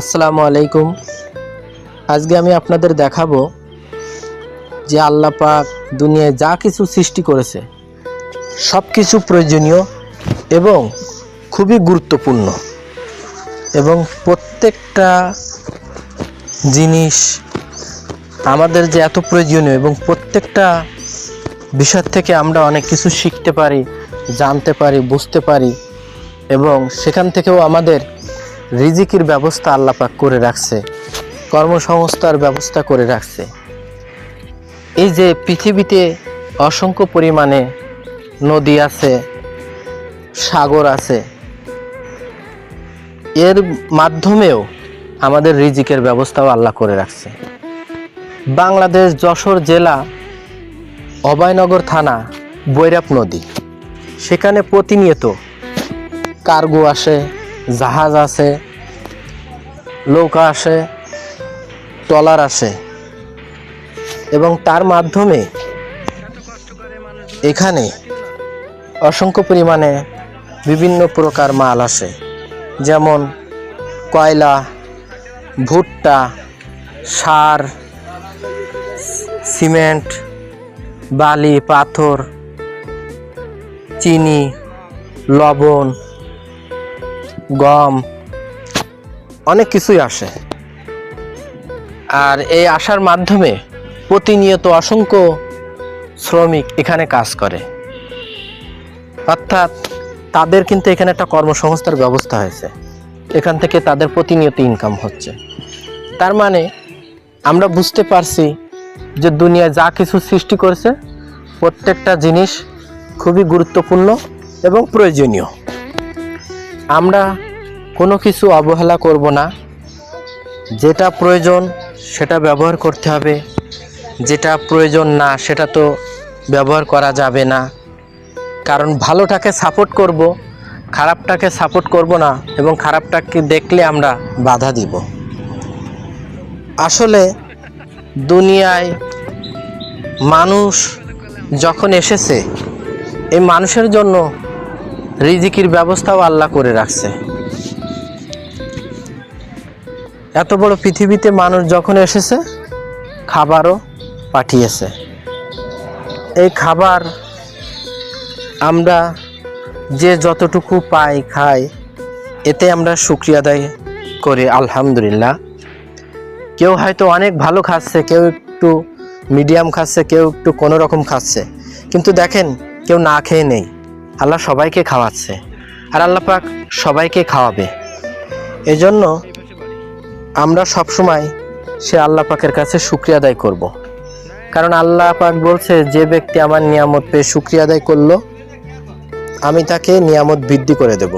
আসসালামু আলাইকুম। আজকে আমি আপনাদের দেখাবো যে আল্লাহ পাক দুনিয়ায় যা কিছু সৃষ্টি করেছে সব কিছু প্রয়োজনীয় এবং খুবই গুরুত্বপূর্ণ এবং প্রত্যেকটা জিনিস আমাদের যে এত প্রয়োজনীয় এবং প্রত্যেকটা বিষয় থেকে আমরা অনেক কিছু শিখতে পারি, জানতে পারি, বুঝতে পারি এবং সেখান থেকেও আমাদের রিজিকির ব্যবস্থা আল্লাপাক করে রাখছে, কর্মসংস্থার ব্যবস্থা করে রাখছে। এই যে পৃথিবীতে অসংখ্য পরিমাণে নদী আছে, সাগর আছে, এর মাধ্যমেও আমাদের রিজিকের ব্যবস্থাও আল্লাহ করে রাখছে। বাংলাদেশ যশোর জেলা অভয়নগর থানা, বৈরাপ নদী। সেখানে প্রতিনিয়ত কার্গো আসে জাহাজ আসে নৌকা আসে, ট্রলার আসে। এবং তার মাধ্যমে এখানে অসংখ্য পরিমাণে বিভিন্ন প্রকার মাল আসে। যেমন কয়লা, ভুট্টা, সার, সিমেন্ট, বালি, পাথর, চিনি, লবণ গম, অনেক কিছুই আসে। আর এই আসার মাধ্যমে প্রতিনিয়ত অসংখ্য শ্রমিক এখানে কাজ করে। অর্থাৎ তাদের কিন্তু এখানে একটা কর্মসংস্থার ব্যবস্থা হয়েছে। এখান থেকে তাদের প্রতিনিয়ত ইনকাম হচ্ছে। তার মানে আমরা বুঝতে পারছি যে দুনিয়া যা কিছু সৃষ্টি করেছে, প্রত্যেকটা জিনিস খুবই গুরুত্বপূর্ণ এবং প্রয়োজনীয়। আমরা কোনো কিছু অবহেলা করব না। যেটা প্রয়োজন, সেটা ব্যবহার করতে হবে। যেটা প্রয়োজন না, সেটা তো ব্যবহার করা যাবে না। কারণ ভালোটাকে সাপোর্ট করব, খারাপটাকে সাপোর্ট করব না এবং খারাপটাকে দেখলে আমরা বাধা দিব। আসলে দুনিয়ায় মানুষ যখন এসেছে, এই মানুষের জন্য রিজিকির ব্যবস্থাও আল্লাহ করে রাখছে। এত বড় পৃথিবীতে মানুষ যখন এসেছে, খাবারও পাঠিয়েছে। এই খাবার আমরা যে যতটুকু পাই খাই, এতে আমরা শুক্রিয়া আদায় করি, আলহামদুলিল্লাহ। কেউ হয়তো অনেক ভালো খাচ্ছে, কেউ একটু মিডিয়াম খাচ্ছে, কেউ একটু কোনো রকম খাচ্ছে। কিন্তু দেখেন, কেউ না খেয়ে নেই। আল্লাহ সবাইকে খাওয়াচ্ছে আর আল্লাহ পাক সবাইকে খাওয়াবে এজন্য আমরা সবসময় সে আল্লাহ পাকের কাছে শুক্রিয়া আদায় করব। কারণ আল্লাহ পাক বলছে, যে ব্যক্তি আমার নিয়ামত পেয়ে শুক্রিয়া আদায় করল, আমি তাকে নিয়ামত বৃদ্ধি করে দেব